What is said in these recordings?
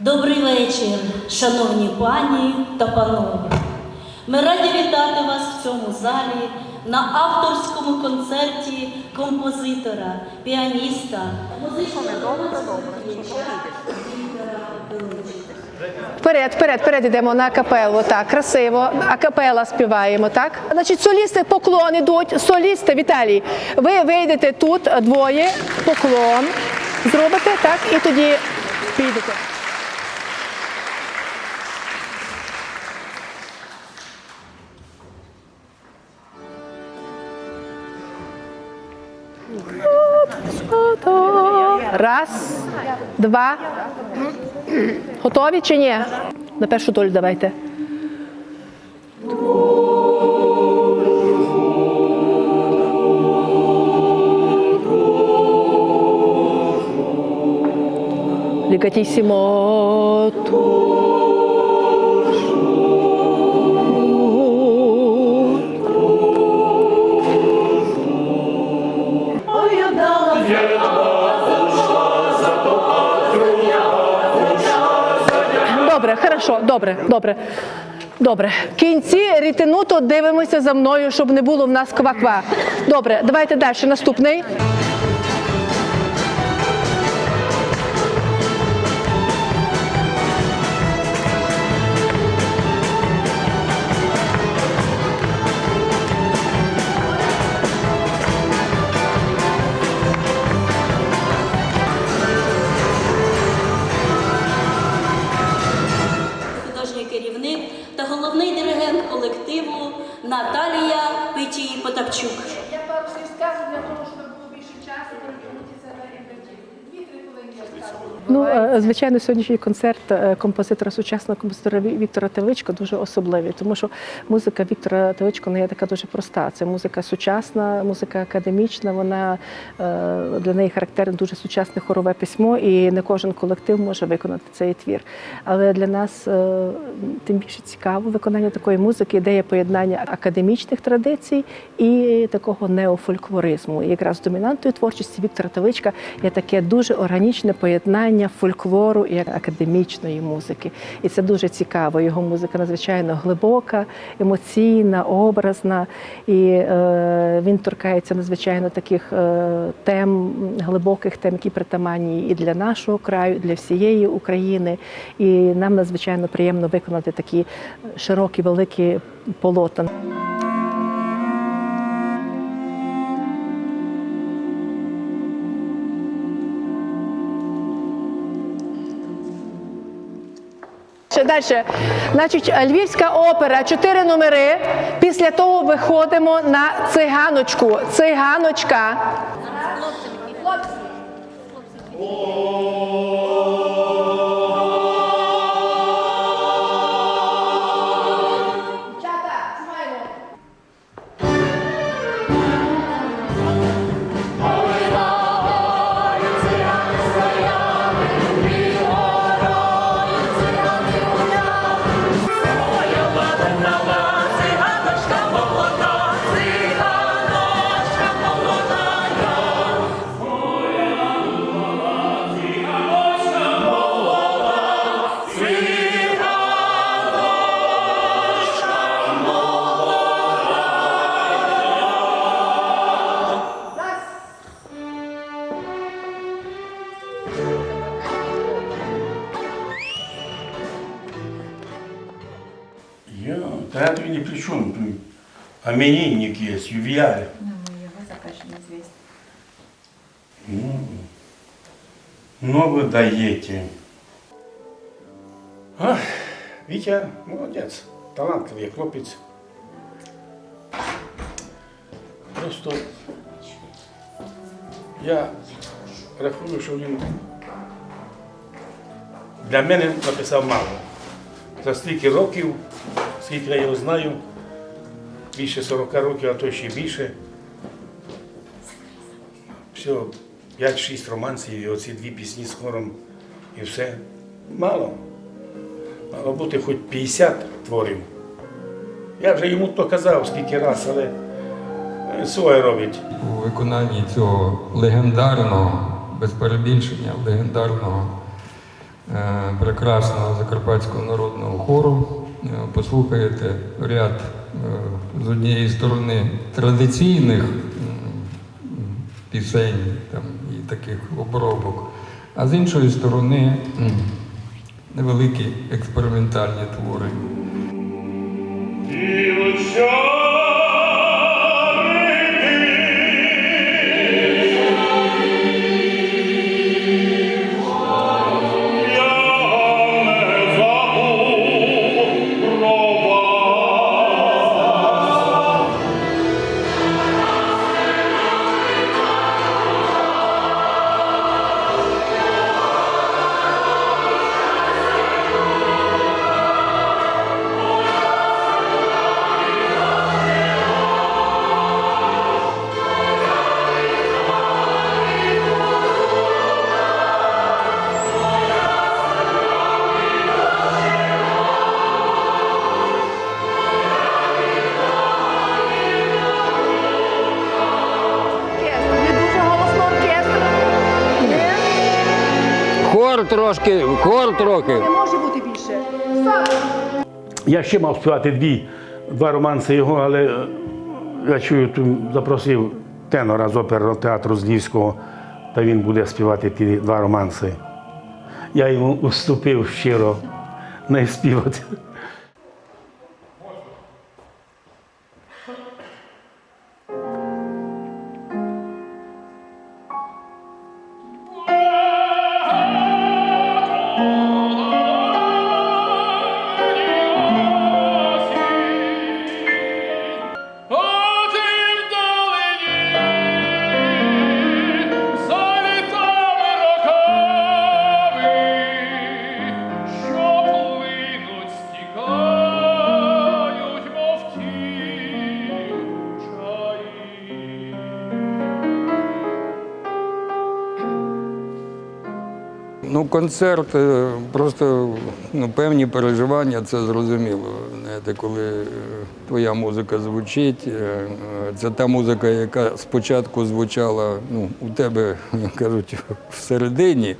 Добрий вечір, шановні пані та панове. Ми раді вітати вас в цьому залі на авторському концерті композитора, піаніста, музичного Вперед, вперед, вперед йдемо на капелу. Так, красиво. Акапела співаємо, так? Значить, солісти поклон ідуть. Солісти, Віталій, ви вийдете тут двоє, поклон зробите, так, і тоді підете. Раз, два. Готові чи ні? На першу долю давайте. Лігатісімо. Добре, хорошо, добре, добре. Добре. Кінці рітинуту дивимося за мною, щоб не було в нас ква-ква. Добре, давайте далі. Наступний. Звичайно, сьогоднішній концерт е, композитора, сучасного композитора Віктора Тавичко дуже особливий, тому що музика Віктора Тавичко не є така дуже проста. Це музика сучасна, музика академічна. Вона е, для неї характерне дуже сучасне хорове письмо, і не кожен колектив може виконати цей твір. Але для нас е, тим більше цікаво виконання такої музики, де є поєднання академічних традицій і такого неофольклоризму. І якраз домінантою творчості Віктора Тавичка є таке дуже органічне поєднання фольклору і академічної музики. І це дуже цікаво. Його музика надзвичайно глибока, емоційна, образна. І е, він торкається надзвичайно таких е, тем, глибоких тем, які притаманні і для нашого краю, і для всієї України. І нам надзвичайно приємно виконати такі широкі, великі полотна. Ще далі. Значить, Львівська опера, чотири номери. Після того виходимо на циганочку. Циганочка. Именинник есть, ювиляр. Ну, ну вы даете. А, Витя молодец, талантливый хлопец. Просто я рахую, що він для мене написав мало. За стільки років, скільки я його знаю, більше 40 років, а то ще більше. Все, 5-6 романсів і оці дві пісні з хором і все. Мало. Мало бути хоч 50 творів. Я вже йому то казав скільки раз, але е, своє робить. у виконанні цього легендарного, без перебільшення, легендарного е, прекрасного закарпатського народного хору. Послухаєте ряд е, з однієї сторони традиційних пісень там, і таких обробок, а з іншої сторони невеликі експериментальні твори. Хор трошки, хор трохи. не може бути більше. Стоп! Я ще мав співати дві, два романси його, але е, я чую, тут запросив тенора з оперного театру з Львівського, та він буде співати ті два романси. Я йому уступив щиро не співати. Ну, концерт, е, просто ну, певні переживання, це зрозуміло. Знаєте, коли е, твоя музика звучить, е, це та музика, яка спочатку звучала ну, у тебе, кажуть, всередині.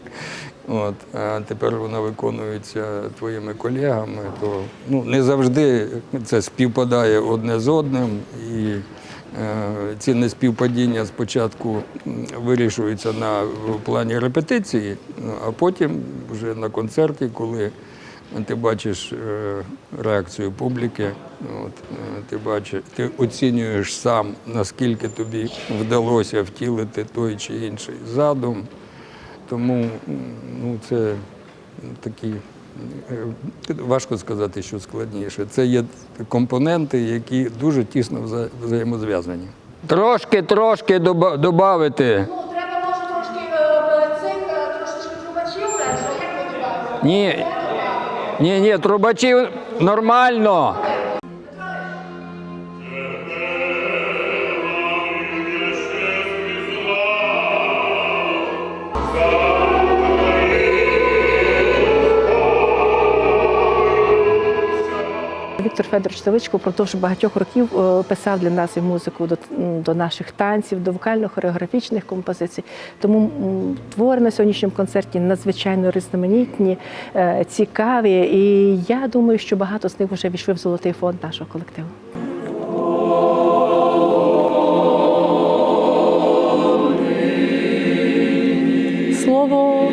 От, а тепер вона виконується твоїми колегами, то ну, не завжди це співпадає одне з одним. І Ці неспівпадіння спочатку вирішуються на плані репетиції, ну, а потім вже на концерті, коли ти бачиш е, реакцію публіки, от, е, ти бачиш, ти оцінюєш сам, наскільки тобі вдалося втілити той чи інший задум. Тому ну, це такі. Е, Важко сказати, що складніше. Це є компоненти, які дуже тісно вза- взаємозв'язані. Трошки, трошки доба- добавити. Ну, треба може трошки е, цих е, трошечки трубачів легше, як ви? Ні. Ні, ні, трубачів нормально. Віктор Федорович Тавичко впродовж багатьох років е, писав для нас і музику до, до наших танців, до вокально-хореографічних композицій. Тому твори на сьогоднішньому концерті надзвичайно різноманітні, е, цікаві. І я думаю, що багато з них вже війшли в золотий фонд нашого колективу. Слово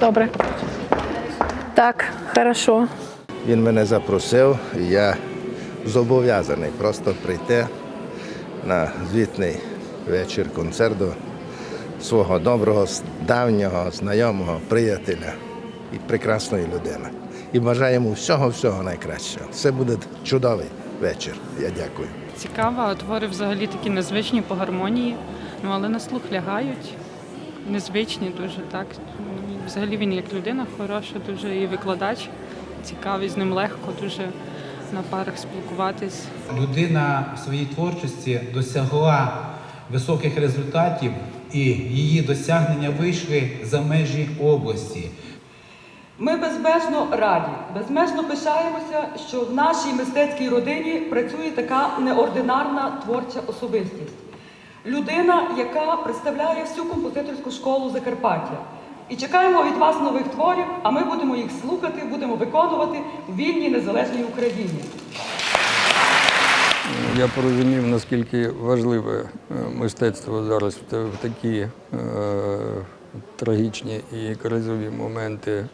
Добре. Так, хорошо. Він мене запросив, і я зобов'язаний просто прийти на звітний вечір концерту свого доброго, давнього, знайомого, приятеля і прекрасної людини. І бажаю йому всього-всього найкращого. Це буде чудовий вечір. Я дякую. Цікава, твори взагалі такі незвичні по гармонії, ну але на слух лягають. Незвичні дуже так. Взагалі він як людина хороша, дуже і викладач, цікавий, з ним легко дуже на парах спілкуватись. Людина в своїй творчості досягла високих результатів і її досягнення вийшли за межі області. Ми безмежно раді, безмежно пишаємося, що в нашій мистецькій родині працює така неординарна творча особистість. Людина, яка представляє всю композиторську школу Закарпаття. І чекаємо від вас нових творів, а ми будемо їх слухати, будемо виконувати в вільній незалежній Україні. Я порозумів, наскільки важливе е, мистецтво зараз в такі е, трагічні і кризові моменти е,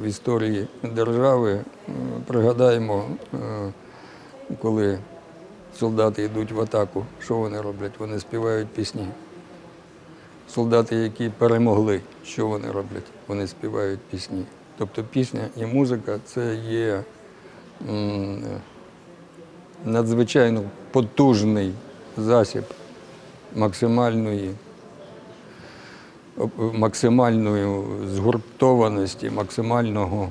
в історії держави. Е, Пригадаємо, е, коли солдати йдуть в атаку, що вони роблять? Вони співають пісні. Солдати, які перемогли, що вони роблять? Вони співають пісні. Тобто пісня і музика це є. надзвичайно потужний засіб максимальної, максимальної згуртованості, максимального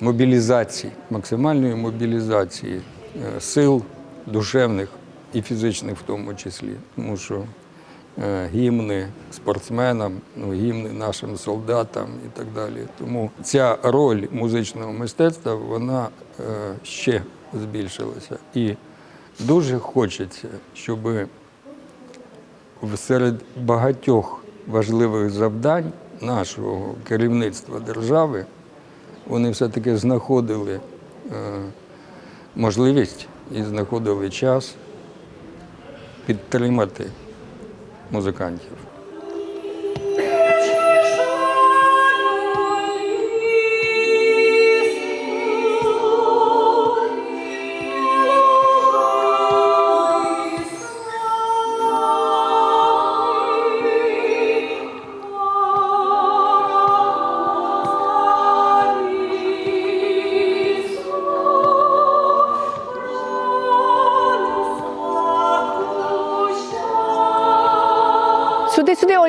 мобілізації, максимальної мобілізації е, сил душевних і фізичних в тому числі. Тому що е, гімни спортсменам, ну, гімни нашим солдатам і так далі. Тому ця роль музичного мистецтва вона е, ще збільшилася. І дуже хочеться, щоб серед багатьох важливих завдань нашого керівництва держави вони все-таки знаходили е, можливість і знаходили час підтримати музикантів.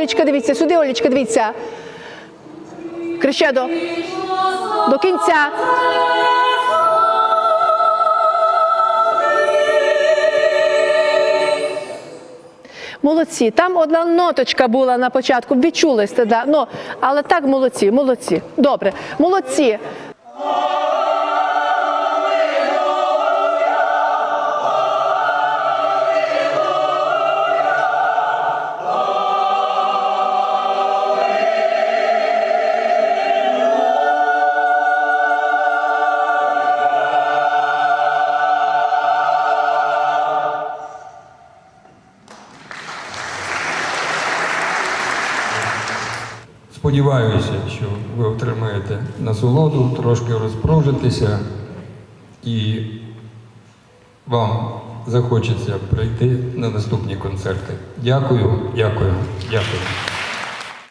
Олічка, дивіться, сюди, Олічка, дивіться. Крещедо. До кінця. Молодці. Там одна ноточка була на початку, відчули да. ну, але так молодці, молодці. Добре, молодці. Сподіваюся, що ви отримаєте насолоду, трошки розпружитися і вам захочеться прийти на наступні концерти. Дякую, дякую, дякую.